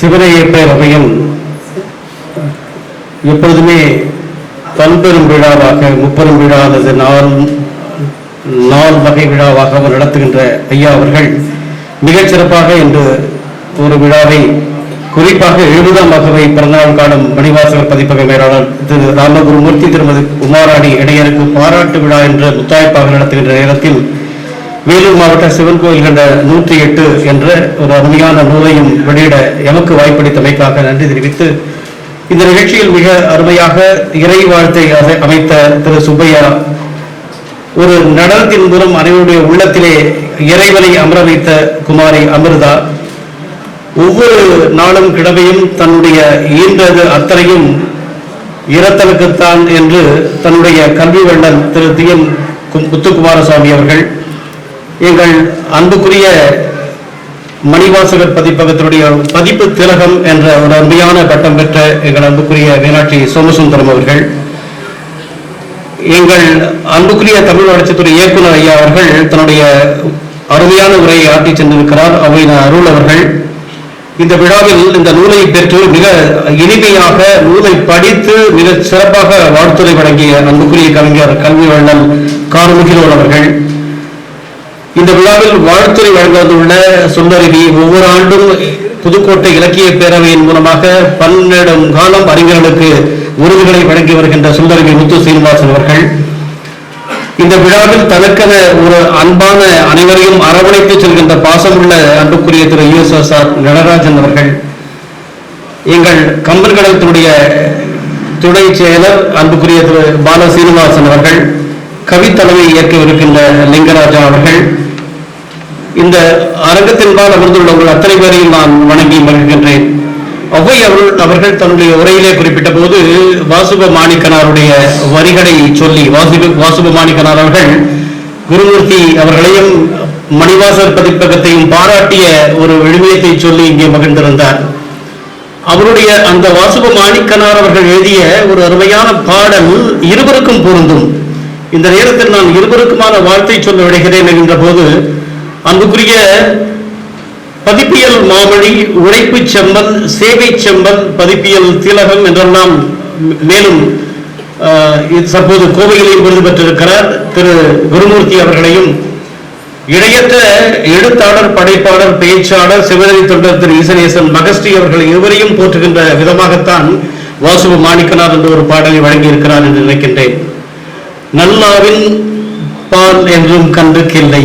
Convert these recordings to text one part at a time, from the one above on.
சிவனைய பேரவையின் எப்பொழுதுமே பல்பெரும் விழாவாக முப்பெரும் விழா அல்லது நாள் நாள் வகை விழாவாக அவர் நடத்துகின்ற ஐயா அவர்கள் மிகச்சிறப்பாக இன்று ஒரு விழாவை குறிப்பாக எழுபதாம் வகவை பிறந்தநாள் காணும் மணிவாசகர் பதிப்பக மேலாளர் திரு ராமகுருமூர்த்தி திருமதி உமாராணி இடையருக்கு பாராட்டு விழா என்ற முத்தாய்ப்பாக நடத்துகின்ற நேரத்தில் வேலூர் மாவட்ட சிவன் கோயில் கண்ட நூற்றி எட்டு என்ற ஒரு அருமையான நூலையும் வெளியிட எமக்கு வாய்ப்பளித்தமைக்காக நன்றி தெரிவித்து இந்த நிகழ்ச்சியில் மிக அருமையாக இறை வாழ்த்தை அமைத்த திரு சுப்பையா ஒரு நடனத்தின் மூலம் அனைவருடைய உள்ளத்திலே இறைவனை அமர வைத்த குமாரி அமிர்தா ஒவ்வொரு நாளும் கிழமையும் தன்னுடைய ஈன்றது அத்தனையும் இரத்தலுக்குத்தான் என்று தன்னுடைய கல்வி வள்ளல் திரு தி எம் முத்துக்குமாரசாமி அவர்கள் எங்கள் அன்புக்குரிய மணிவாசகர் பதிப்பகத்தினுடைய பதிப்பு திலகம் என்ற ஒரு அருமையான பட்டம் பெற்ற எங்கள் அன்புக்குரிய மீனாட்சி சோமசுந்தரம் அவர்கள் எங்கள் அன்புக்குரிய தமிழ் வளர்ச்சித்துறை இயக்குனர் ஐயா அவர்கள் தன்னுடைய அருமையான உரையை ஆட்டி சென்றிருக்கிறார் அவையின் அருள் அவர்கள். இந்த விழாவில் இந்த நூலை பெற்று மிக இனிமையாக நூலை படித்து மிக சிறப்பாக வாழ்த்துரை வழங்கிய அன்புக்குரிய கவிஞர் கல்வி வண்ணன் கார்முகிலோன் அவர்கள். இந்த விழாவில் வாழ்த்துறை வழங்குவதுள்ள சுந்தரவி ஒவ்வொரு ஆண்டும் புதுக்கோட்டை இலக்கிய பேரவையின் மூலமாக பன்னெடும் காலம் அறிஞர்களுக்கு விருதுகளை வழங்கி வருகின்ற சுந்தரவி முத்து சீனிவாசன் அவர்கள். இந்த விழாவில் தனக்கென ஒரு அன்பான அனைவரையும் அரவணைத்து செல்கின்ற பாசமுள்ள அன்புக்குரிய திரு யுஎஸ்எஸ்ஆர் நடராஜன் அவர்கள். எங்கள் கம்பன் கடலத்தினுடைய துணை செயலர் அன்புக்குரிய திரு பால சீனிவாசன் அவர்கள். கவித்தலைமை இயக்கவிருக்கின்ற லிங்கராஜா அவர்கள் இந்த அரங்கத்தின்பால் அமர்ந்துள்ளவர்கள் அத்தனை பேரையும் நான் வணங்கி மகிழ்கின்றேன். ஒவ்வை அவர்கள் அவர்கள் தன்னுடைய உரையிலே குறிப்பிட்ட போது வாசுப மாணிக்கனாருடைய வரிகளை சொல்லி வாசுப வாசுப மாணிக்கனார் அவர்கள் குருமூர்த்தி அவர்களையும் மணிவாசர் பதிப்பகத்தையும் பாராட்டிய ஒரு விழுமியத்தை சொல்லி இங்கே மகிழ்ந்திருந்தார். அவருடைய அந்த வாசுப மாணிக்கனார் அவர்கள் எழுதிய ஒரு அருமையான பாடல் இருவருக்கும் பொருந்தும். இந்த நேரத்தில் நான் இருவருக்குமான வாழ்த்தை சொல்ல விடுகிறேன் என்கின்ற போது அன்புக்குரிய பதிப்பியல் மாமொழி உழைப்பு செம்பல் சேவை செம்பல் பதிப்பியல் திலகம் என்றெல்லாம் மேலும் இது தற்போது கோவையிலையும் விருது பெற்றிருக்கிறார் திரு குருமூர்த்தி அவர்களையும். இடையற்ற எழுத்தாளர் படைப்பாளர் பேச்சாளர் சிவனரி தொண்டர் திரு ஈசனேசன் மகஸ்ரீ அவர்கள் இருவரையும் போற்றுகின்ற விதமாகத்தான் வாசுப மாணிக்கநாத் என்ற ஒரு பாடலை வழங்கியிருக்கிறார் என்று நினைக்கின்றேன். நல்லாவின் பால் என்றும் கன்றுக்கில்லை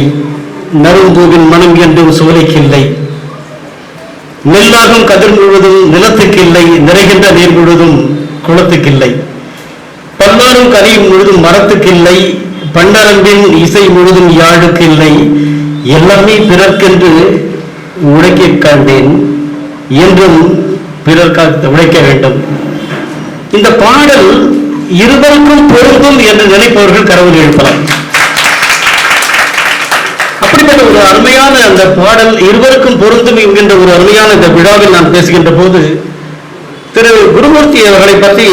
நரும்பூவின் மனம் என்றும் சோலைக்கில்லை. நெல்லாகும் கதிர் முழுவதும் நிலத்துக்கில்லை நிறைகின்ற நீர் முழுவதும் குளத்துக்கில்லை. பல்லாரும் கரையும் முழுதும் மரத்துக்கில்லை பன்னரம்பின் இசை முழுதும் யாழுக்கில்லை. எல்லாமே பிறர்க்கென்று உழைக்க கண்டேன் என்றும் பிறர்க்காக உழைக்க வேண்டும். இந்த பாடல் இருவருக்கும் பொருந்தும் என்று நினைப்பவர்கள் கரவில் எழுப்பலாம். அப்படிப்பட்ட ஒரு அருமையான அந்த பாடல் இருவருக்கும் பொருந்தும் என்கின்ற ஒரு அருமையான இந்த விழாவில் நான் பேசுகின்ற போது திரு குருமூர்த்தி அவர்களை பற்றி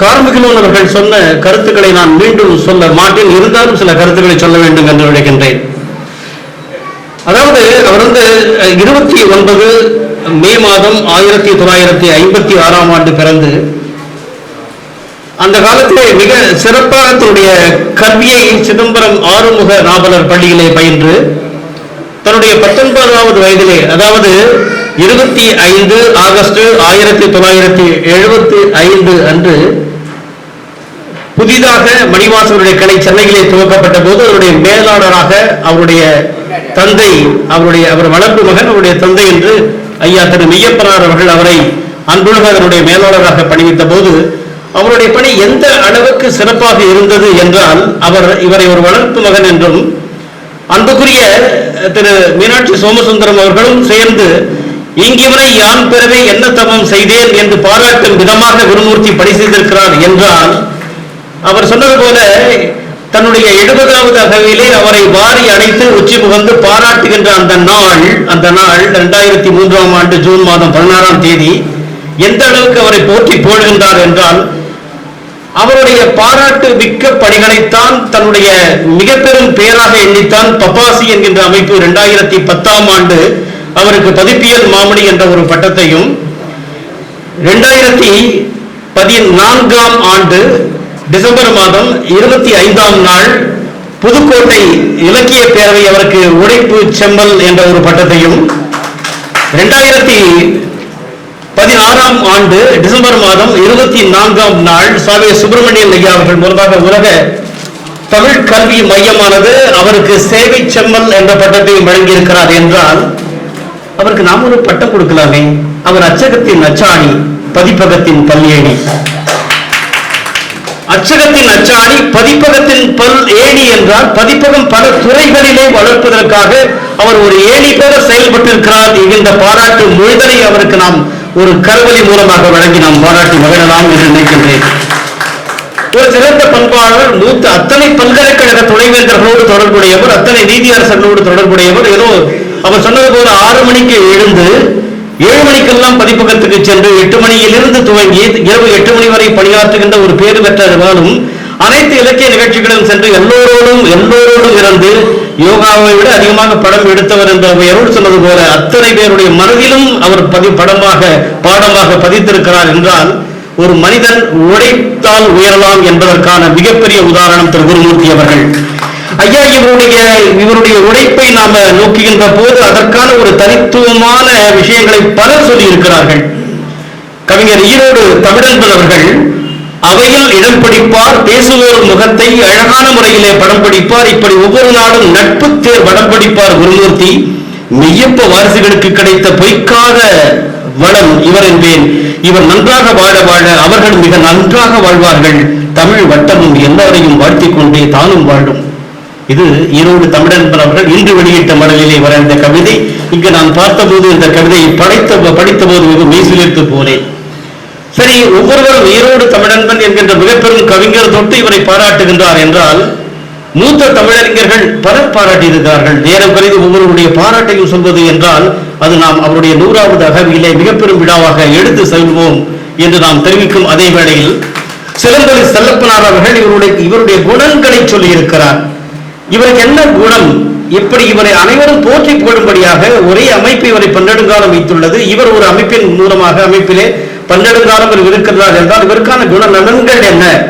கார்மிகனூன் அவர்கள் சொன்ன கருத்துக்களை நான் மீண்டும் சொல்ல மாட்டேன். இருந்தாலும் சில கருத்துக்களை சொல்ல வேண்டும் என்று நினைக்கின்றேன் அதாவது அவர் வந்து இருபத்தி ஒன்பது மே மாதம் ஆயிரத்தி தொள்ளாயிரத்தி ஐம்பத்தி ஆறாம் ஆண்டு பிறந்து அந்த காலத்திலே மிக சிறப்பாக தன்னுடைய கல்வியை சிதம்பரம் ஆறுமுக நாவலர் பள்ளியிலே பயின்று தன்னுடைய பத்தொன்பதாவது வயதிலே அதாவது இருபத்தி ஐந்து ஆகஸ்ட் ஆயிரத்தி தொள்ளாயிரத்தி எழுபத்தி ஐந்து அன்று புதிதாக மணிவாசனுடைய கலை சென்னையிலே துவக்கப்பட்ட போது அவருடைய மேலாளராக அவருடைய தந்தை அவருடைய அவர் வளர்ப்பு மகன் அவருடைய தந்தை என்று ஐயா திரு மெய்யப்பனார் அவர்கள் அவரை அன்புலக அதனுடைய மேலாளராக பணிவித்த போது அவருடைய பணி எந்த அளவுக்கு சிறப்பாக இருந்தது என்றால் அவர் இவரை ஒரு வளர்ப்பு மகன் என்றும் அன்புக்குரிய திரு மீனாட்சி சோமசுந்தரம் அவர்களும் சேர்ந்து இங்கிவரை யான் பெறவே என்ன தவம் செய்தேன்? என்று பாராட்டும் விதமாக குருமூர்த்தி பணி செய்திருக்கிறார் என்றால் அவர் சொன்னது போல தன்னுடைய எழுபதாவது அகவிலே அவரை வாரி அணைத்து உச்சி புகழ்ந்து பாராட்டுகின்ற அந்த நாள் அந்த நாள் இரண்டாயிரத்தி மூன்றாம் ஆண்டு ஜூன் மாதம் பதினாறாம் தேதி எந்த அளவுக்கு அவரை போற்றி போடுகின்றார் என்றால் அவருடைய பாராட்டு மிக்க பணிகளைத்தான் தன்னுடைய மிக பெரும் பேராக எண்ணித்தான் பப்பாசி என்கின்ற அமைப்பு இரண்டாயிரத்தி பத்தாம் ஆண்டு அவருக்கு பதிப்பியல் மாமணி என்ற ஒரு பட்டத்தையும் இரண்டாயிரத்தி பதினான்காம் ஆண்டு டிசம்பர் மாதம் இருபத்தி ஐந்தாம் நாள் புதுக்கோட்டை இலக்கிய பேரவை அவருக்கு உழைப்பு செம்மல் என்ற ஒரு பட்டத்தையும் இரண்டாயிரத்தி பதினாறாம் ஆண்டு டிசம்பர் மாதம் இருபத்தி நான்காம் நாள் சுவாமி சுப்பிரமணியன் ஐயா அவர்கள் மூலமாக உலக தமிழ் கல்வி மையமானது அவருக்கு சேவை செம்மல் என்ற பட்டத்தையும் வழங்கியிருக்கிறார் என்றால் அவருக்கு நாம் ஒரு பட்டம் கொடுக்கலாமே. அவர் அச்சகத்தின் அச்சாணி பதிப்பகத்தின் பல்ஏணி. அச்சகத்தின் அச்சாணி பதிப்பகத்தின் பல் ஏணி என்றால் பதிப்பகம் பல துறைகளிலே வளர்ப்பதற்காக அவர் ஒரு ஏணி போல செயல்பட்டிருக்கிறார் என்கின்ற பாராட்டு முழுதலை அவருக்கு நாம் ஒரு கருவலி மூலமாக வழங்கி நாம் பாராட்டி மகிழலாம் என்று நினைக்கின்றேன். ஒரு சிறந்த பண்பாளர் நூத்து அத்தனை பல்கலைக்கழக துணைவேந்தர்களோடு தொடர்புடையவர் அத்தனை நீதியரசர்களோடு தொடர்புடையவர் ஏதோ அவர் சொன்னது போல ஆறு மணிக்கு எழுந்து ஏழு மணிக்கெல்லாம் பதிப்பகத்துக்கு சென்று எட்டு மணியிலிருந்து துவங்கி இரவு எட்டு மணி வரை பணியாற்றுகின்ற ஒரு பேரு பெற்றவர்களும் அனைத்து இலக்கிய நிகழ்ச்சிகளும் சென்று எல்லோரோடும் எல்லோரோடும் இருந்து யோகாவை விட அதிகமாக படம் எடுத்தவர் என்ற பெயரோடு சொன்னது போல அத்தனை பேருடைய மனதிலும் அவர் பதி படமாக பாடமாக பதித்திருக்கிறார் என்றால் ஒரு மனிதன் உழைத்தால் உயரலாம் என்பதற்கான மிகப்பெரிய உதாரணம் திரு குருமூர்த்தி அவர்கள். ஐயா இவருடைய இவருடைய உழைப்பை நாம நோக்குகின்ற போது அதற்கான ஒரு தனித்துவமான விஷயங்களை பலர் சொல்லி இருக்கிறார்கள் கவிஞர் ஈரோடு தமிழன்பன் அவர்கள் அவையில் இடம் பிடிப்பார் பேசுவோர் முகத்தை அழகான முறையிலே படம் பிடிப்பார். இப்படி ஒவ்வொரு நாளும் நட்பு தேர் படம் பிடிப்பார் குருமூர்த்தி. மெய்யப்ப வாரிசுகளுக்கு கிடைத்த பொய்க்காத வளம் இவர் என்பேன். இவர் நன்றாக வாழ வாழ அவர்கள் மிக நன்றாக வாழ்வார்கள். தமிழ் வட்டமும் எல்லாரையும் வாழ்த்திக் கொண்டே தானும் வாழும். இது ஈரோடு தமிழன்பர் அவர்கள் இன்று வெளியிட்ட மடலிலே வரைந்த கவிதை. இங்கு நான் பார்த்தபோது இந்த கவிதையை படைத்த படித்த போது மிக மெய்சிலிருத்து போனேன். சரி ஒவ்வொருவரும் ஈரோடு தமிழன்பன் என்கின்ற மிகப்பெரும் கவிஞர் தொட்டு இவரை பாராட்டுகின்றார் என்றால் மூத்த தமிழறிஞர்கள் பலர் பாராட்டியிருக்கிறார்கள். நேரம் கருதி ஒவ்வொருவருடைய பாராட்டையும் சொல்வது என்றால் அது நாம் அவருடைய நூறாவது அகவியிலே மிகப்பெரும் விழாவாக எடுத்து செல்வோம் என்று நாம் தெரிவிக்கும் அதே வேளையில் சிலம்பொலி செல்லப்பனார் அவர்கள் இவருடைய இவருடைய குணங்களை சொல்லியிருக்கிறார். இவருக்கு என்ன குணம்? இப்படி இவரை அனைவரும் போற்றி புகழும்படியாக ஒரே அமைப்பு இவரை பன்னெடுங்காலம் வைத்துள்ளது. இவர் ஒரு அமைப்பின் மூலமாக அமைப்பிலே பன்னெடுங்காலம் இவர் இருக்கிறார் என்றால் இவருக்கான குணநலன்கள் என்ன?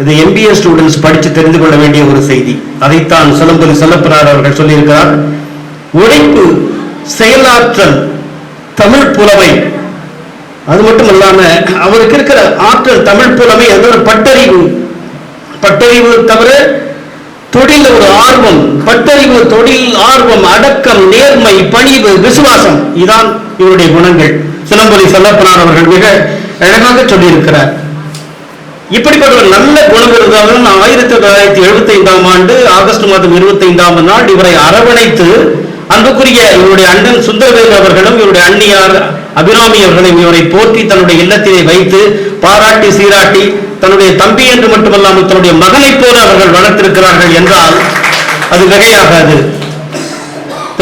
இது எம்பிஏ ஸ்டூடெண்ட்ஸ் படித்து தெரிந்து கொள்ள வேண்டிய ஒரு செய்தி. அதைத்தான் சிலம்பதி செல்லப்பனார் அவர்கள் சொல்லியிருக்கிறார். உழைப்பு செயலாற்றல் தமிழ் புலமை. அது மட்டும் இல்லாம அவருக்கு இருக்கிற ஆற்றல் தமிழ் புலமை அது ஒரு பட்டறிவு. பட்டறிவு தவிர தொழில் ஒரு ஆர்வம். பட்டறிவு தொழில் ஆர்வம் அடக்கம் நேர்மை பணிவு விசுவாசம். இதான் இவருடைய குணங்கள். சிலம்பொலி செல்லப்பனார் அவர்கள் மிக அழகாக சொல்லியிருக்கிறார். இப்படிப்பட்ட ஒரு நல்ல குணம் இருந்தாலும் ஆயிரத்தி தொள்ளாயிரத்தி எழுபத்தி ஐந்தாம் ஆண்டு ஆகஸ்ட் மாதம் இருபத்தி ஐந்தாம் நாள் இவரை அரவணைத்து அன்புக்குரிய இவருடைய அண்ணன் சுந்தரவேல் அவர்களும் இவருடைய அண்ணியார் அபிராமி அவர்களையும் இவரை போற்றி தன்னுடைய இல்லத்திலே வைத்து பாராட்டி சீராட்டி தன்னுடைய தம்பி என்று மட்டுமல்லாமல் தன்னுடைய மகனைப் போல அவர்கள் வளர்த்திருக்கிறார்கள் என்றால் அது மிகையாகாது.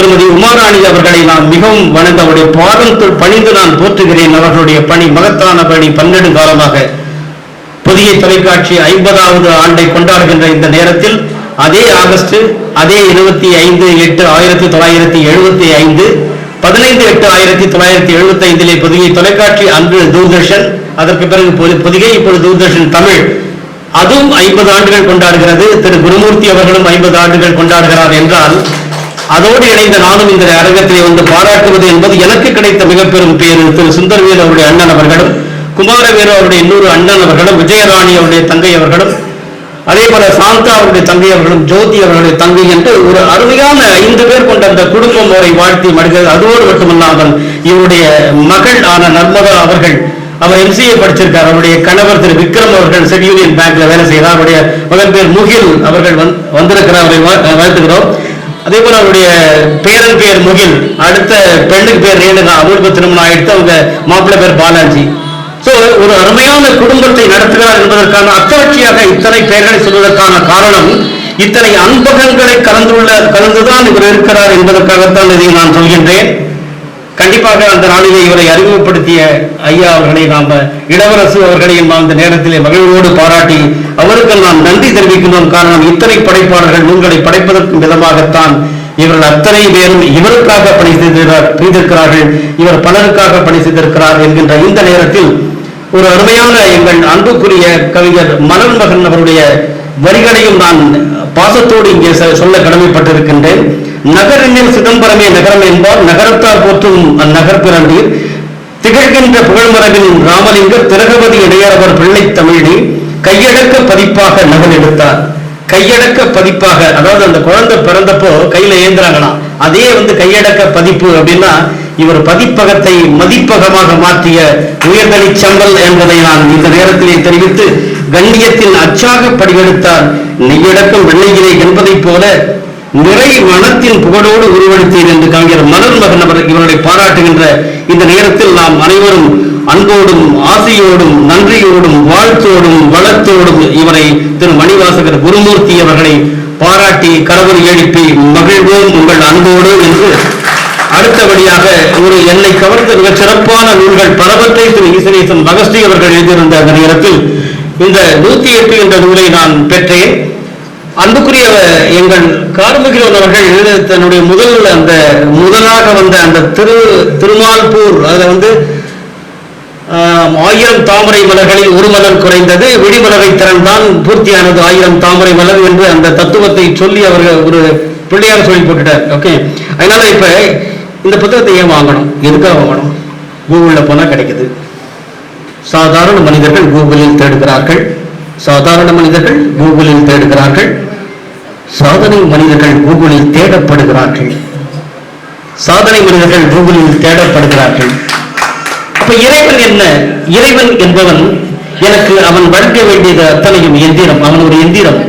திருமதி உமாராணி அவர்களை நான் மிகவும் வணங்க அவருடைய பாதத்தில் பணிந்து நான் போற்றுகிறேன். அவர்களுடைய பணி மகத்தான பணி. பன்னெண்டு காலமாக புதிய தொலைக்காட்சி ஐம்பதாவது ஆண்டை கொண்டாடுகின்ற இந்த நேரத்தில் அதே ஆகஸ்ட் அதே இருபத்தி ஐந்து எட்டு ஆயிரத்தி தொள்ளாயிரத்தி எழுபத்தி ஐந்து பதினைந்து எட்டு ஆயிரத்தி தொள்ளாயிரத்தி எழுபத்தி ஐந்திலே புதிய தொலைக்காட்சி அன்று தூர்தர்ஷன் அதற்கு பிறகு புதிகை இப்பொழுது தூர்தர்ஷன் தமிழ். அதுவும் ஐம்பது ஆண்டுகள் கொண்டாடுகிறது. திரு குருமூர்த்தி அவர்களும் ஐம்பது ஆண்டுகள் கொண்டாடுகிறார் என்றால் அதோடு இணைந்த நானும் இந்த அரங்கத்திலே வந்து பாராட்டுவது என்பது எனக்கு கிடைத்த மிக பெரும் பேரு திரு சுந்தரவேல் அவருடைய அண்ணன் அவர்களும் குமாரவேலு அவருடைய இன்னொரு அண்ணன் அவர்களும் விஜயராணி அவருடைய தங்கை அவர்களும் அதே போல சாந்தா அவருடைய தங்கை அவர்களும் ஜோதி அவர்களுடைய தங்கை என்று ஒரு அருமையான ஐந்து பேர் கொண்ட அந்த குடும்பம் அவரை வாழ்த்தி மடிகிறது அதோடு மட்டுமல்லாமல் இவருடைய மகள் ஆன நர்மதா அவர்கள் அவர் எம்சிஏ படிச்சிருக்கார். அவருடைய கணவர் திரு விக்ரம் அவர்கள் செட் யூனியன் பேங்க்ல வேலை செய்கிறார் அவருடைய மகன் பேர் முகில் அவர்கள் வந்திருக்கிறார். அவரை வாழ்த்துகிறோம். அதே போல அவருடைய பேரன் பேர் முகில் அடுத்த பெண்ணுக்கு பேர் ரேணுகா அவருக்கு திருமணம் ஆயிடுத்து அவங்க மாப்பிள்ளை பேர் பாலாஜி. சோ ஒரு அருமையான குடும்பத்தை நடத்துகிறார் என்பதற்கான அத்தாட்சியாக இத்தனை பெயர்களை சொல்வதற்கான காரணம் இத்தனை அன்பகங்களை கலந்துள்ள கலந்துதான் இவர் இருக்கிறார் என்பதற்காகத்தான் இதை நான் சொல்கின்றேன். கண்டிப்பாக அந்த நாளிலே இவரை அறிமுகப்படுத்திய ஐயா அவர்களை நாம இளவரசு அவர்களையும் நாம் அந்த நேரத்திலே மகிழ்வோடு பாராட்டி அவருக்கு நாம் நன்றி தெரிவிக்கின்றோம் காரணம் இத்தனை படைப்பாளர்கள் நூல்களை படைப்பதற்கும் விதமாகத்தான் இவர்கள் அத்தனை பேரும் இவருக்காக பணி செய்திருக்கிறார் செய்திருக்கிறார்கள். இவர் பலருக்காக பணி செய்திருக்கிறார் என்கின்ற இந்த நேரத்தில் ஒரு அருமையான எங்கள் அன்புக்குரிய கவிஞர் மலன் மகன் அவருடைய வரிகளையும் நான் பாசத்தோடு இங்கே சொல்ல கடமைப்பட்டிருக்கின்றேன். நகரினில் சிதம்பரமே நகரம் என்பார். நகரத்தார் போற்றும் அந்நகர் பிறந்தீர் திகழ்கின்ற புகழ்மரபின் ராமலிங்கர் திரகவதி இடையரவர் பிள்ளை தமிழி கையடக்க பதிப்பாக நகல் எடுத்தார். கையடக்க பதிப்பாக அதாவது அந்த குழந்தை பிறந்தப்போ கையில ஏந்திராங்களாம் அதே வந்து கையடக்க பதிப்பு அப்படின்னா இவர் பதிப்பகத்தை மதிப்பகமாக மாற்றிய உயர்தனி சம்பல் என்பதை நான் இந்த நேரத்திலே தெரிவித்து கண்ணியத்தின் அச்சாக படிவெடுத்தார். நெய்யடக்கம் வெள்ளையிலே என்பதைப் போல நிறை வனத்தின் புகழோடு உருவெடுத்தேன் என்று கவிஞர் மலர் மகன் அவர் இவர்களை பாராட்டுகின்ற இந்த நேரத்தில் நாம் அனைவரும் அன்போடும் ஆசையோடும் நன்றியோடும் வாழ்த்தோடும் வளத்தோடும் இவரை திரு மணிவாசகர் குருமூர்த்தி அவர்களை பாராட்டி கரவொலி எழுப்பி மகிழ்வோம் உங்கள் அன்போடு என்று அடுத்தபடியாக ஒரு என்னை கவர்ந்த மிகச் சிறப்பான நூல்கள் பலவற்றை திரு ஈசனேசன் மகஸ்ரீ அவர்கள் எழுதியிருந்த அந்த நேரத்தில் இந்த நூத்தி எட்டு என்ற நூலை நான் பெற்றேன். அன்புக்குரிய எங்கள் கார்முகிரன் அவர்கள் தன்னுடைய முதல் அந்த முதலாக வந்த அந்த திரு திருமால்பூர் அதுல வந்து ஆயிரம் தாமரை மலர்களில் ஒரு மலர் குறைந்தது விழிமலரை திறன்தான் பூர்த்தியானது ஆயிரம் தாமரை மலர் என்று அந்த தத்துவத்தை சொல்லி அவர்கள் ஒரு பிள்ளையார் சொல்லி போட்டுட்டார். ஓகே அதனால இப்ப இந்த புத்தகத்தை ஏன் வாங்கணும்? எதுக்காக வாங்கணும்? கூகுளில் போனால் கிடைக்குது. சாதாரண மனிதர்கள் கூகுளில் தேடுகிறார்கள். சாதாரண மனிதர்கள் கூகுளில் தேடுகிறார்கள். சாதனை மனிதர்கள் கூகுளில் தேடப்படுகிறார்கள். சாதனை மனிதர்கள் கூகுளில் தேடப்படுகிறார்கள். அப்ப இறைவன் என்ன? இறைவன் என்பவன் எனக்கு அவன் வழங்க வேண்டியது அத்தனையும் எந்திரம். அவன் ஒரு எந்திரம்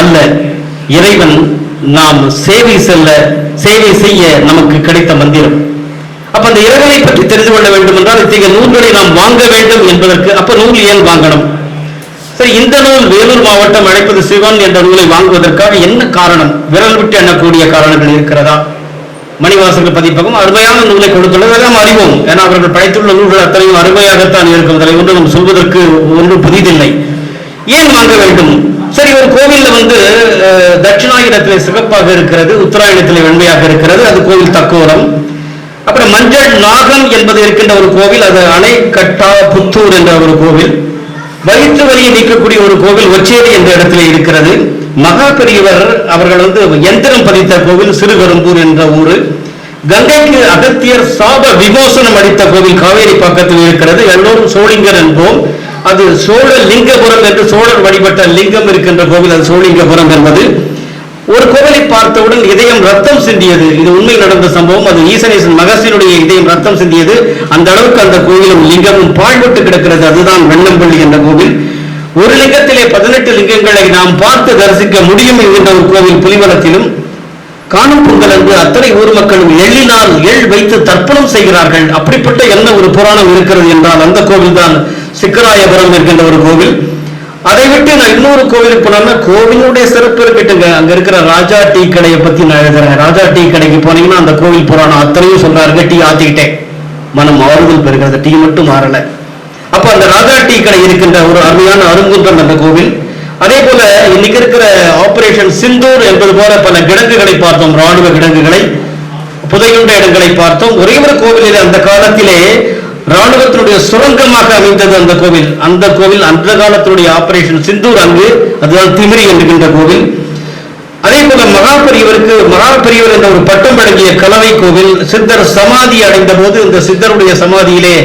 அல்ல. இறைவன் நாம் சேவை செல்ல சேவை செய்ய நமக்கு கிடைத்த மந்திரம். அப்ப அந்த இறைவனை பற்றி தெரிந்து கொள்ள வேண்டும் என்றால் இத்தகைய நூல்களை நாம் வாங்க வேண்டும் என்பதற்கு அப்ப நூல் ஏன் வாங்கணும்? சரி இந்த நூல் வேலூர் மாவட்டம் அழைப்பது சிவன் என்ற நூலை வாங்குவதற்காக என்ன காரணம்? விரல் விட்டு எண்ணக்கூடிய காரணங்கள் இருக்கிறதா? மணிவாசர்கள் பதிப்பகம் அருமையான நூலை கொடுத்துள்ளது. அதை நாம் அறிவோம். ஏன்னா அவர்கள் படைத்துள்ள நூல்கள் அத்தனையும் அருமையாகத்தான் இருக்கும். அதில் ஒன்று நாம் சொல்வதற்கு ஒன்றும் புதிதில்லை. ஏன் வாங்க வேண்டும்? சரி ஒரு கோவில்ல வந்து அஹ், சிறப்பாக இருக்கிறது உத்தராயணத்திலே வெண்மையாக இருக்கிறது அது கோவில் தக்கோரம். அப்புறம் மஞ்சள் நாகம் என்பது இருக்கின்ற ஒரு கோவில் அது அணைக்கட்டா புத்தூர் என்ற ஒரு கோவில். வயிற்று வலியை நீக்கக்கூடிய ஒரு கோவில் ஒச்சேரி என்ற இடத்துல இருக்கிறது. மகா பெரியவர் அவர்கள் வந்து எந்திரம் பதித்த கோவில் சிறுகரும்பூர் என்ற ஊரு. கங்கைக்கு அகத்தியர் சாப விமோசனம் அளித்த கோவில் காவேரி பக்கத்தில் இருக்கிறது. எல்லோரும் சோழிங்கர் என்போம். அது சோழ லிங்கபுரம் என்று சோழர் வழிபட்ட லிங்கம் இருக்கின்ற கோவில் அது சோழிங்கபுரம் என்பது. ஒரு கோவிலை பார்த்தவுடன் இதயம் ரத்தம் சிந்தியது. இது உண்மை நடந்த சம்பவம். அது ஈசனேசன் மகசினுடைய இதயம் ரத்தம் சிந்தியது. அந்த அளவுக்கு அந்த கோவிலும் லிங்கமும் பாழ்பட்டு கிடக்கிறது. அதுதான் வெண்ணம்பள்ளி என்ற கோவில். ஒரு லிங்கத்திலே பதினெட்டு லிங்கங்களை நாம் பார்த்து தரிசிக்க முடியும் என்கின்ற ஒரு கோவில் புலிவலத்திலும் காணும் பொங்கல் அன்று அத்தனை ஊர் மக்களும் எள்ளினால் எள் வைத்து தர்ப்பணம் செய்கிறார்கள். அப்படிப்பட்ட என்ன ஒரு புராணம் இருக்கிறது என்றால் அந்த கோவில் தான் சிக்கராயபுரம் என்கின்ற ஒரு கோவில். அதை விட்டு நான் இன்னொரு கோவிலுக்கு போனோம்னா கோவிலுடைய சிறப்பு இருக்கட்டுங்க. அங்க இருக்கிற ராஜா டீ கடையை பத்தி நான் எழுதுறேன். ராஜா டீ கடைக்கு போனீங்கன்னா அந்த கோவில் புராணம் அத்தனையும் சொல்றாருங்க. டீ ஆத்திக்கிட்டேன் மனம் ஆறுதல் பெறுகிறது. டீ மட்டும் மாறல. அப்ப அந்த ராஜா டீ கடை இருக்கின்ற ஒரு அருமையான அருங்குன்றம் அந்த கோவில். அதே போல இன்னைக்கு இருக்கிற ஆபரேஷன் சிந்தூர் என்பது போல பல கிடங்குகளை பார்த்தோம். ராணுவ கிடங்குகளை புதையுண்ட இடங்களை பார்த்தோம். ஒரே ஒரு கோவிலில் அந்த காலத்திலே ராணுவத்தினுடைய சுரங்கமாக அமைந்தது அந்த கோவில். அந்த கோவில் அந்த காலத்தினுடைய ஆபரேஷன் சிந்தூர் அங்கு அதுதான் திமிரி என்கின்ற கோவில். அதே போல மகாபெரியவருக்கு மகாபெரியவர் என்ற ஒரு பட்டம் வழங்கிய கலவை கோவில் சித்தர் சமாதி அடைந்த போது இந்த சித்தருடைய சமாதியிலே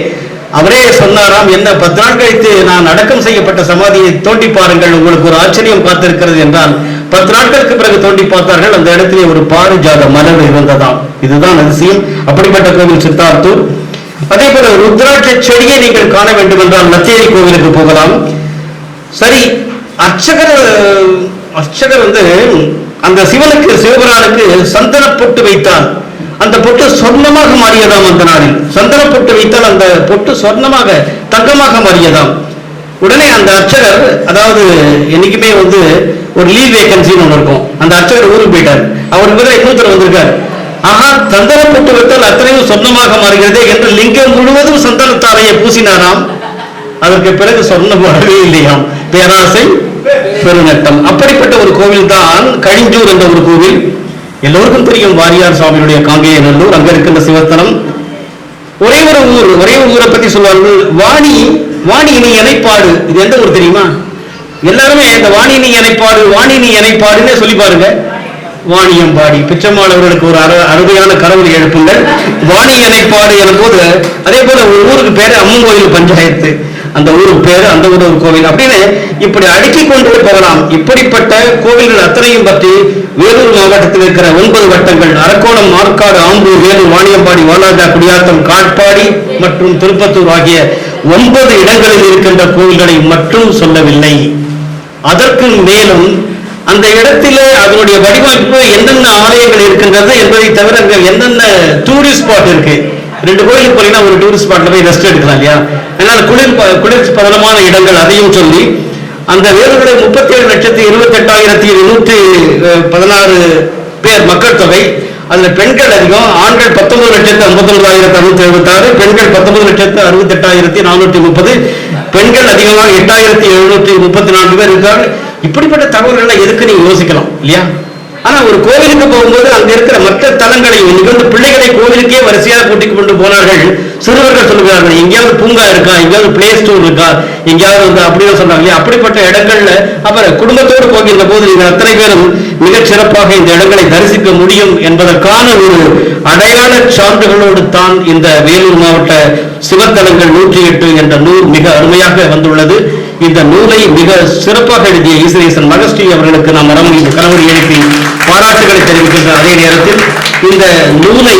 அவரே சொன்னாராம் என்ன பத்து நாள் கழித்து நான் அடக்கம் செய்யப்பட்ட சமாதியை தோண்டி பாருங்கள் உங்களுக்கு ஒரு ஆச்சரியம் பார்த்திருக்கிறது என்றால் பத்து நாட்களுக்கு பிறகு தோண்டி பார்த்தார்கள் அந்த இடத்திலே ஒரு பாரிஜாத மலர் இருந்ததாம். இதுதான் அதிசயம். அப்படிப்பட்ட கோவில் சித்தார்த்தூர். அதே போல ருத்ராட்ச செடியை நீங்கள் காண வேண்டும் என்றால் நச்சேரி கோவிலுக்கு போகலாம். சரி அர்ச்சகர் அர்ச்சகர் வந்து அந்த சிவனுக்கு சிவபுரானுக்கு சந்தன பொட்டு வைத்தால் அந்த பொட்டு சொர்ணமாக மாறியதாம் அந்த நாளில். சந்தன பொட்டு வைத்தால் அந்த பொட்டு சொர்ணமாக தங்கமாக மாறியதாம். உடனே அந்த அர்ச்சகர் அதாவது என்னைக்குமே வந்து ஒரு லீவ் வேகன்சின்னு ஒன்று இருக்கும். அந்த அர்ச்சகர் ஊருக்கு போயிட்டார். அவருக்கு பதிலா இன்னொருத்தர் வந்திருக்கார். ஆஹா சந்தன அத்தனையும் சொர்ணமாக மாறுகிறது என்று லிங்கம் முழுவதும் சந்தனத்தாரையை பூசினாராம். அதற்கு பிறகு சொர்ணம் வரவே இல்லையாம். பேராசை பெருநட்டம். அப்படிப்பட்ட ஒரு கோவில் தான் கழிஞ்சூர் என்ற ஒரு கோவில். எல்லோருக்கும் தெரியும் வாரியார் சுவாமியுடைய காங்கேய நல்லூர். அங்க இருக்கின்ற சிவத்தனம் ஒரே ஒரு ஊர் ஒரே ஒரு ஊரை பத்தி சொல்வார்கள். வாணி வாணியினி இணைப்பாடு. இது எந்த ஊர் தெரியுமா? எல்லாருமே இந்த வாணியினி இணைப்பாடு வாணினி இணைப்பாடுன்னே சொல்லி பாருங்க. வாணியம்பாடி பிச்சம்மாள் அவர்களுக்கு ஒரு அரு அருமையான கடவுள் எழுப்புங்கள். வாணி இணைப்பாடு எனும் போது அதே போல ஒரு ஊருக்கு பேரு அம்மன் கோயில் பஞ்சாயத்து. அந்த ஊருக்கு பேரு அந்த ஊர் ஒரு கோவில். அப்படின்னு இப்படி அடுக்கி கொண்டு போகலாம். இப்படிப்பட்ட கோவில்கள் அத்தனையும் பற்றி வேலூர் மாவட்டத்தில் இருக்கிற ஒன்பது வட்டங்கள். அரக்கோணம் மார்க்காடு ஆம்பூர் வேலூர் வாணியம்பாடி வாலாஜா குடியாத்தம் காட்பாடி மற்றும் திருப்பத்தூர் ஆகிய ஒன்பது இடங்களில் இருக்கின்ற கோவில்களை மட்டும் சொல்லவில்லை. அதற்கு மேலும் அந்த இடத்திலே அதனுடைய வடிவமைப்பு என்னென்ன ஆலயங்கள் இருக்கின்றது என்பதை தவிர அங்க என்னென்ன டூரிஸ்ட் ஸ்பாட் இருக்கு? ரெண்டு கோயிலுக்கு போனீங்கன்னா ஒரு டூரிஸ்ட் ஸ்பாட்ல போய் ரெஸ்ட் எடுக்கலாம் இல்லையா? அதனால குளிர் ப- குளிர் பதனமான இடங்கள் அதையும் சொல்லி அந்த வேலூரில் முப்பத்தி ஏழு லட்சத்தி இருபத்தி எட்டாயிரத்தி நூற்றி பதினாறு பேர் மக்கள் தொகை. அதுல பெண்கள் அதிகம் ஆண்கள் பத்தொன்பது லட்சத்து ஐம்பத்தி ஒன்பதாயிரத்தி அறுநூத்தி எழுபத்தாறு பெண்கள் பத்தொன்பது லட்சத்து அறுபத்தி எட்டாயிரத்தி நானூற்றி முப்பது பெண்கள் அதிகமாக எட்டாயிரத்தி எழுநூற்றி முப்பத்தி நான்கு பேர் இருக்காங்க. இப்படிப்பட்ட தகவல்களை எதுக்கு நீங்க யோசிக்கலாம் இல்லையா? ஆனா ஒரு கோவிலுக்கு போகும்போது அங்க இருக்கிற மற்ற தலங்களையும் இன்னைக்கு வந்து பிள்ளைகளை கோவிலுக்கே வரிசையாக கூட்டிக் கொண்டு போனார்கள். சிறுவர்கள் சொல்லுகிறார்கள் எங்கேயாவது பூங்கா இருக்கா? எங்கேயாவது பிளே ஸ்டோர் இருக்கா? எங்கேயாவது வந்து அப்படின்னு சொன்னாங்க இல்லையா? அப்படிப்பட்ட இடங்கள்ல அப்புறம் குடும்பத்தோடு போகின்ற போது நீங்கள் அத்தனை பேரும் மிகச் சிறப்பாக இந்த இடங்களை தரிசிக்க முடியும் என்பதற்கான ஒரு அடையாள சான்றுகளோடு தான் இந்த வேலூர் மாவட்ட சிவத்தலங்கள் நூற்றி எட்டு என்ற நூல் மிக அருமையாக வந்துள்ளது. இந்த நூலை மிக சிறப்பாக எழுதிய ஈஸ்வரேசன் மகஸ்ரீ அவர்களுக்கு நாம் மரம் கணவர் எழுப்பி பாராட்டுகளை தெரிவிக்கின்ற அதே நேரத்தில் இந்த நூலை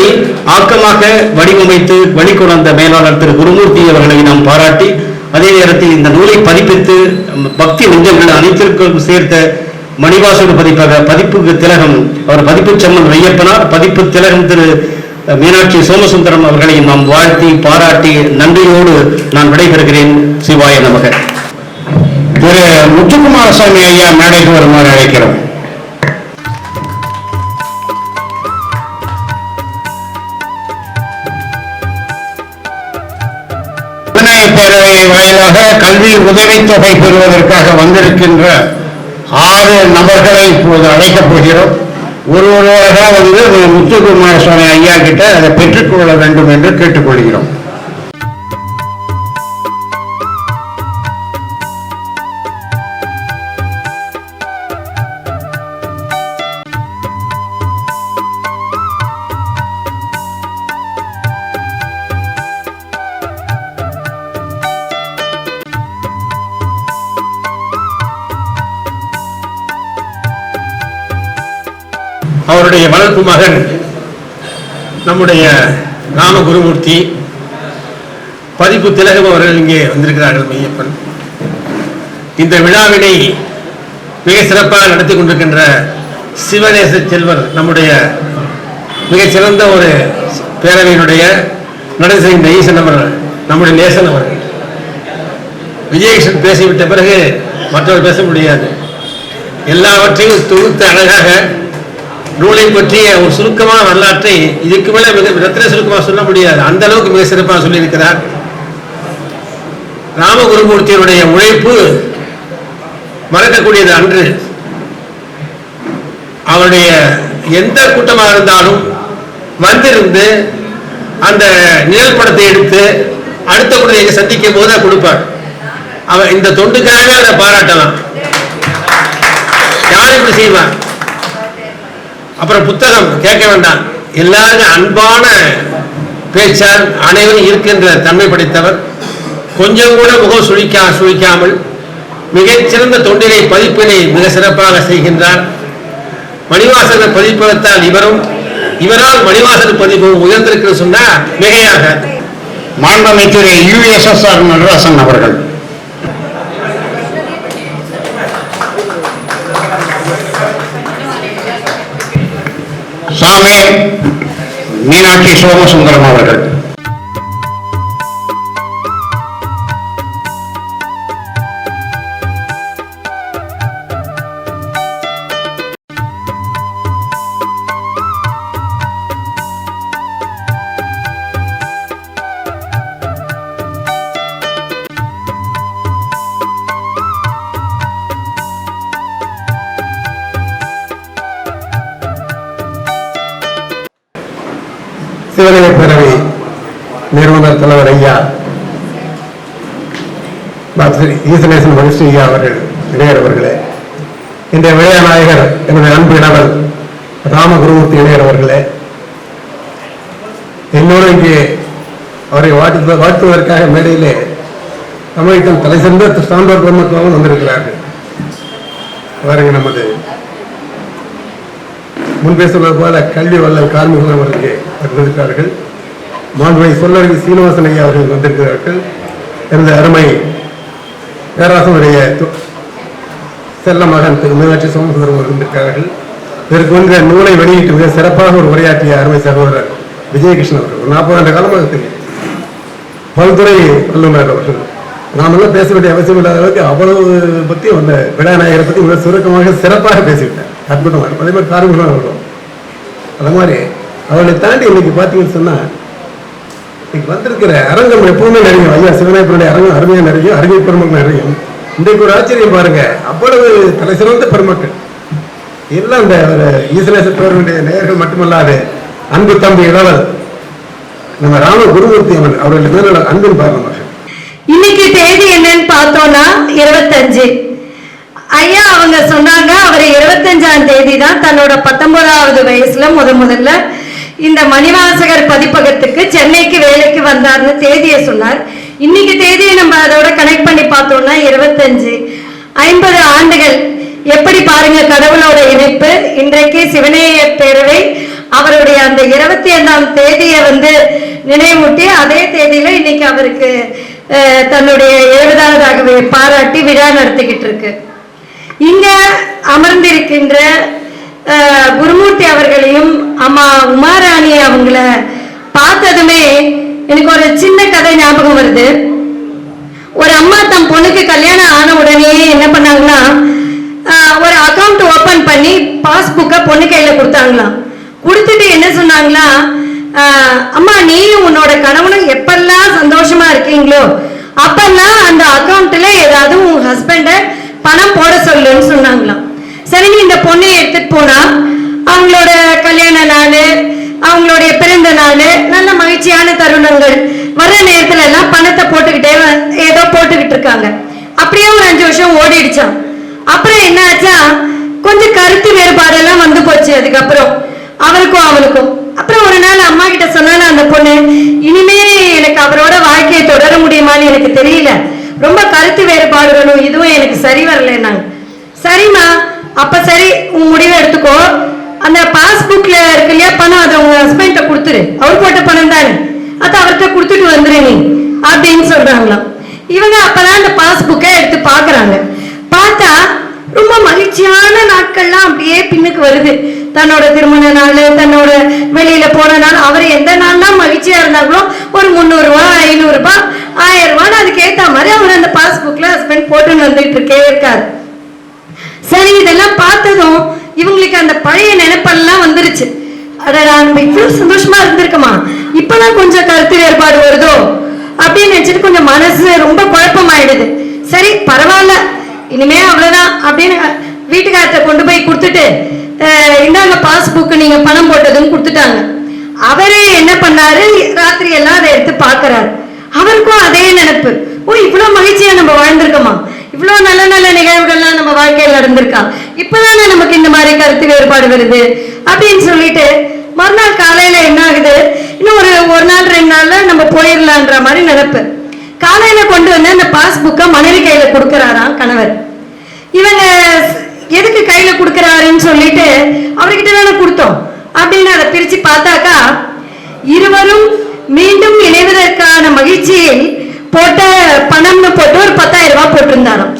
ஆக்கமாக வடிவமைத்து வழிகொணர்ந்த மேலாளர் திரு குருமூர்த்தி அவர்களை நாம் பாராட்டி அதே நேரத்தில் இந்த நூலை பதிப்பித்து பக்தி நெஞ்சங்கள் அனைத்திற்கும் சேர்த்த மணிவாசக பதிப்பாக பதிப்புக்கு திலகம் அவர் பதிப்பு செம்மன் ஐயப்பனார் பதிப்பு திலகம் திரு மீனாட்சி சோமசுந்தரம் அவர்களையும் நாம் வாழ்த்தி பாராட்டி நன்றியோடு நான் விடைபெறுகிறேன். சிவாய நமக. திரு முத்துக்குமாரசாமி ஐயா மேடைக்கு வருமாறு அழைக்கிறோம். பேரவை வாயிலாக கல்வி உதவித்தொகை பெறுவதற்காக வந்திருக்கின்ற ஆறு நபர்களை இப்போது அழைக்கப் போகிறோம். ஒரு ஒருவராக வந்து முத்துக்குமாரசாமி ஐயா கிட்ட அதை பெற்றுக்கொள்ள வேண்டும் என்று கேட்டுக்கொள்கிறோம் அவருடைய வளர்ப்பு மகன் நம்முடைய ராமகுருமூர்த்தி பதிப்பு திலகம் அவர்கள் இங்கே வந்திருக்கிறார்கள் மையப்பன். இந்த விழாவினை மிக சிறப்பாக நடத்தி கொண்டிருக்கின்ற சிவநேச செல்வர் நம்முடைய மிகச்சிறந்த ஒரு பேரவையினுடைய நடந்து செய்கின்ற ஈசன் அவர்கள் நம்முடைய நேசன் அவர்கள். விஜயகிருஷ்ணன் பேசிவிட்ட பிறகு மற்றவர் பேச முடியாது. எல்லாவற்றையும் தொகுத்து அழகாக நூலை பற்றிய ஒரு சுருக்கமான வரலாற்றை இதுக்கு மேல மிக ரத்தின சுருக்கமாக சொல்ல முடியாது. அந்த அளவுக்கு மிக சிறப்பாக சொல்லியிருக்கிறார். ராமகுருமூர்த்தியினுடைய உழைப்பு மறக்கக்கூடியது அன்று. அவருடைய எந்த கூட்டமாக இருந்தாலும் வந்திருந்து அந்த நிழல் படத்தை எடுத்து அடுத்த கூட்டத்தை எங்க சந்திக்கும் போது கொடுப்பார். அவன் இந்த தொண்டுக்காகவே அதை பாராட்டலாம். யார் இப்படி செய்வான் அப்புறம் புத்தகம் கேட்க வேண்டாம். எல்லாரும் அன்பான பேச்சார் அனைவரும் இருக்கின்ற தன்மை படைத்தவர். கொஞ்சம் கூட முகம் சுழிக்கா சுழிக்காமல் மிகச்சிறந்த தொண்டிலை பதிப்பினை மிக சிறப்பாக செய்கின்றார். மணிவாசகர் பதிப்பகத்தால் இவரும் இவரால் மணிவாசகர் பதிப்பகம் உயர்ந்திருக்கிறது சொன்னால் மிகையாக மாண்பமைச்சர் யுஎஸ்எஸ்ஆர் நடராசன் அவர்கள். மீனாட்சி சோமசுந்தரம் அவர்கள் சிவகங்கை டாக்டர் ஈசனேசன் மகிழ்ச்சி அவர்கள் இளையர் அவர்களே. இன்றைய விளையாநாயகர் என்னுடைய அன்பு இளவல் ராமகுருமூர்த்தி இளையர் அவர்களே. என்னோடு இங்கே அவரை வாழ்த்து வாழ்த்துவதற்காக மேடையிலே தமிழகத்தின் தலை சிறந்த சான்றோர் பிரம்மத்துவம் வந்திருக்கிறார்கள். பாருங்க நமது முன்பே சொன்னது போல கல்வி வல்லல் கார்மிகள் அவர்களுக்கு வந்திருக்கிறார்கள் மாண்புமை சொல்லறிவு சீனிவாசன் ஐயா அவர்கள் வந்திருக்கிறார்கள். எனது அருமை பேராசனுடைய செல்ல மகன் திரு மீனாட்சி சோமசுந்தரம் இருந்திருக்கிறார்கள் இதற்கு வந்து நூலை வெளியிட்டு மிக சிறப்பாக ஒரு உரையாற்றிய அருமை சகோதரர் விஜயகிருஷ்ணன் அவர்கள். ஒரு நாற்பது ஆண்டு காலமாக தெரியும். பல்துறை வல்லுநர் அவர்கள். நாம் எல்லாம் பேச வேண்டிய அவசியம் இல்லாத அளவுக்கு அவ்வளவு பத்தி அந்த விநாயகரை பத்தி மிக சுருக்கமாக சிறப்பாக பேசிவிட்டேன் அற்புதமாக அதே மாதிரி காரணங்களும் அவர்களும் அந்த மாதிரி அவர்களை தாண்டி இன்னைக்கு பார்த்தீங்கன்னு சொன்னால் இன்னைக்கு வந்திருக்கிற அரங்கம் எப்பவுமே நிறையும் ஐயா சிவநாயகனுடைய அரங்கம் அருமையாக நிறையும் அருமை பெருமக்கள் நிறையும் இன்றைக்கு ஒரு ஆச்சரியம் பாருங்க அவ்வளவு தலை சிறந்த பெருமக்கள். எல்லாம் இந்த ஒரு ஈசனேச பேருடைய நேயர்கள் மட்டுமல்லாது அன்பு தம்பி இளவல் நம்ம ராம குருமூர்த்தி அவன் அவர்கள் மேல அன்பின் பாருங்க இன்னைக்கு தேதி என்னன்னு பார்த்தோம்னா இருபத்தஞ்சு. ஐயா அவங்க சொன்னாங்க அவர் இருபத்தஞ்சாம் தேதி தான் தன்னோட பத்தொன்பதாவது வயசுல முத முதல்ல இந்த மணிவாசகர் பதிப்பகத்துக்கு சென்னைக்கு வேலைக்கு வந்தார்னு தேதியை சொன்னார். இன்னைக்கு தேதியை நம்ம அதோட கனெக்ட் பண்ணி பார்த்தோம்னா இருபத்தஞ்சு. ஐம்பது ஆண்டுகள். எப்படி பாருங்க கடவுளோட இணைப்பு. இன்றைக்கு சிவனேய பேரவை அவருடைய அந்த இருபத்தி ஐந்தாம் தேதியை வந்து நினைவூட்டி அதே தேதியில இன்னைக்கு அவருக்கு தன்னுடைய எழுபதாவதாகவே பாராட்டி விழா நடத்திக்கிட்டு இருக்கு. இங்க அமர்ந்திருக்கின்ற குருமூர்த்தி அவர்களையும் அம்மா உமாராணி அவங்கள பார்த்ததுமே எனக்கு ஒரு சின்ன கதை ஞாபகம் வருது. ஒரு அம்மா தம் பொண்ணுக்கு கல்யாணம் ஆன உடனே என்ன பண்ணாங்கன்னா ஒரு அக்கௌண்ட் ஓபன் பண்ணி பாஸ்புக்கை பொண்ணு கையில கொடுத்தாங்களாம். கொடுத்துட்டு என்ன சொன்னாங்களா அம்மா நீயும் உன்னோட கணவனும் எப்பெல்லாம் சந்தோஷமா இருக்கீங்களோ அப்பெல்லாம் அந்த அக்கௌண்ட்ல ஏதாவது உன் ஹஸ்பண்ட பணம் போட சொல்லுன்னு சொன்னாங்களாம். சரி நீ இந்த பொண்ணை எடுத்துட்டு போனா அவங்களோட கல்யாண நாள் அவங்களுடைய பிறந்த நாள் நல்ல மகிழ்ச்சியான தருணங்கள். வர்ற நேரத்துல எல்லாம் பணத்தை போட்டுக்கிட்டே வ- ஏதோ போட்டுக்கிட்டு இருக்காங்க. அப்படியே ஒரு அஞ்சு வருஷம் ஓடிடுச்சான் அப்புறம் என்ன ஆச்சா கொஞ்சம் கருத்து வேறுபாடெல்லாம் வந்து போச்சு அதுக்கப்புறம். அவருக்கும் அவனுக்கும் அப்புறம் ஒரு நாள் அம்மா கிட்ட சொன்னாலும் அந்த பொண்ணு இனிமே எனக்கு அவரோட வாழ்க்கையை தொடர முடியுமான்னு எனக்கு தெரியல. ரொம்ப கருத்து வேறுபாடுகளும் இதுவும் எனக்கு சரி வரலன்னாங்க. சரிம்மா அப்ப சரி உன் முடிவை எடுத்துக்கோ. அந்த பாஸ்புக்ல இருக்கு இல்லையா பணம் அதை உங்க ஹஸ்பண்ட கொடுத்துரு. அவர் போட்ட பணம் தானே. அதை அவர்கிட்ட கொடுத்துட்டு வந்துரு நீ அப்படின்னு சொல்றாங்களாம். இவங்க அப்பதான் அந்த பாஸ்புக்கை எடுத்து பாக்குறாங்க பார்த்தா ரொம்ப மகிழ்ச்சியான நாட்கள்லாம் அப்படியே பின்னுக்கு வருது. தன்னோட திருமண நாள் தன்னோட வெளியில போன நாள் அவர் எந்த நாள்லாம் மகிழ்ச்சியா இருந்தாங்களோ ஒரு முந்நூறு ரூபாய் ஐநூறு ரூபாய் ஆயிரம் ரூபாய் அதுக்கு ஏத்த மாதிரி அவர் அந்த பாஸ்புக்ல ஹஸ்பண்ட் போட்டுன்னு வந்துட்டு இருக்கே இருக்காரு. சரி இதெல்லாம் பார்த்ததும் இவங்களுக்கு அந்த பழைய நினைப்பெல்லாம் வந்துருச்சு. அடடா நம்ம இவ்வளவு சந்தோஷமா இருந்திருக்கோமா? இப்பதான் கொஞ்சம் கருத்து வேறுபாடு வருதோ? அப்படின்னு நினைச்சிட்டு கொஞ்சம் மனசு ரொம்ப குழப்பமாயிடுது. சரி பரவாயில்ல இனிமே அவ்வளவுதான் அப்படின்னு வீட்டுக்காரத்தை கொண்டு போய் கொடுத்துட்டு இந்தாங்க பாஸ்புக் நீங்க பணம் போட்டதுன்னு கொடுத்துட்டாங்க. அவரே என்ன பண்ணாரு? ராத்திரி எல்லாம் அதை எடுத்து பாக்குறாரு அவருக்கும் அதே நினைப்பு. ஓ இவ்வளவு மகிழ்ச்சியா நம்ம வாழ்ந்திருக்கோமா? இவ்வளவு நல்ல நல்ல நிகழ்வுகள்லாம் நம்ம வாழ்க்கையில் நடந்திருக்கா? இப்பதானே நமக்கு இந்த மாதிரி கருத்து வேறுபாடு வருது. அப்படின்னு சொல்லிட்டு மறுநாள் காலையில என்ன ஆகுது? இன்னும் ஒரு ஒரு நாள் ரெண்டு நாள்ல நம்ம போயிடலான்ற மாதிரி நினைப்பு. காலையில கொண்டு வந்து அந்த பாஸ்புக்கை மனைவி கையில கொடுக்கறாராம் கணவர். இவங்க எதுக்கு கையில கொடுக்கறாருன்னு சொல்லிட்டு அவர்கிட்ட தானே கொடுத்தோம். அப்படின்னு அதை பிரிச்சு பார்த்தாக்கா இருவரும் மீண்டும் இணைவதற்கான மகிழ்ச்சியில் போட்ட பணம்னு போட்டு ஒரு பத்தாயிரம் ரூபாய் போட்டிருந்தாராம்.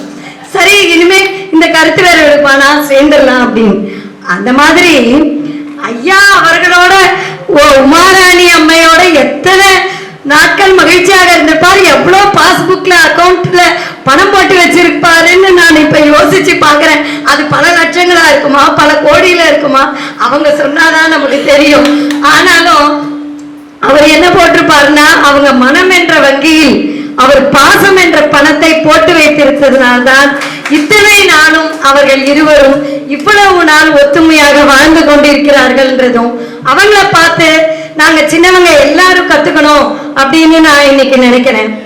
சரி இனிமே இந்த கருத்து வேற எடுப்பானா சேர்ந்துடலாம் அப்படின்னு. அந்த மாதிரி ஐயா அவர்களோட உமாராணி அம்மையோட எத்தனை நாட்கள் மகிழ்ச்சியாக இருந்திருப்பார். எவ்வளவு பாஸ்புக்ல அக்கௌண்ட்ல பணம் போட்டு வச்சிருப்பாருன்னு நான் இப்ப யோசிச்சு பாக்குறேன் அது பல லட்சங்களா இருக்குமா? பல கோடியில இருக்குமா? அவங்க சொன்னாதான் நமக்கு தெரியும். ஆனாலும் அவர் என்ன போட்டிருப்பாருன்னா அவங்க மனம் என்ற வங்கியில் அவர் பாசம் என்ற பணத்தை போட்டு வைத்திருந்ததுனால்தான் இத்தனை நாளும் அவர்கள் இருவரும் இவ்வளவு நாள் ஒத்துமையாக வாழ்ந்து கொண்டிருக்கிறார்கள்ன்றதும் அவங்கள பார்த்து நாங்க சின்னவங்க எல்லாரும் கத்துக்கணும் அப்படின்னு நான் இன்னைக்கு நினைக்கிறேன்.